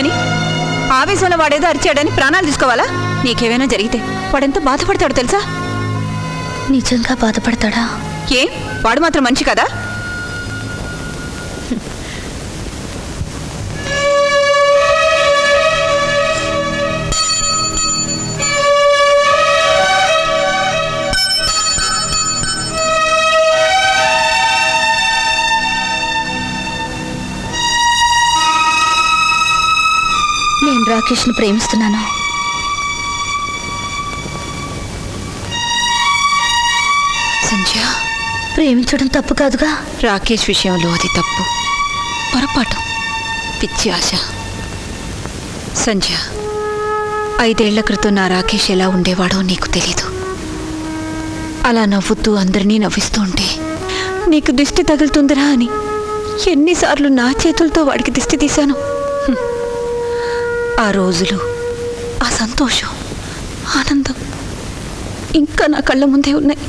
పని ఆవేశంలో వాడేదో అరిచాడని ప్రాణాలు తీసుకోవాలా? నీకేమైనా జరిగితే వాడెంత బాధపడతాడు తెలుసా? నిజంగా బాధపడతాడా? ఏ? వాడు మాత్రం మంచి కదా? నేను రాకేష్ని ప్రేమిస్తున్నాను. సంజయ ప్రేమించడం తప్పు కాదుగా? రాకేష్ విషయంలో అది తప్పు. పొరపాటు. పిచ్చి ఆశ. సంజయ ఐదేళ్ళ క్రితం నా రాకేష్ ఎలా ఉండేవాడో నీకు తెలీదు. అలా నవ్వుతూ అందరినీ నవ్విస్తూ ఉంటే నీకు దిష్టి తగులుతుందిరా అని ఎన్నిసార్లు నా చేతులతో వాడికి దిష్టి తీశాను. ఆ రోజులు. ఆ సంతోషం ఆనందం ఇంకా నా కళ్ళ ముందే ఉన్నాయి.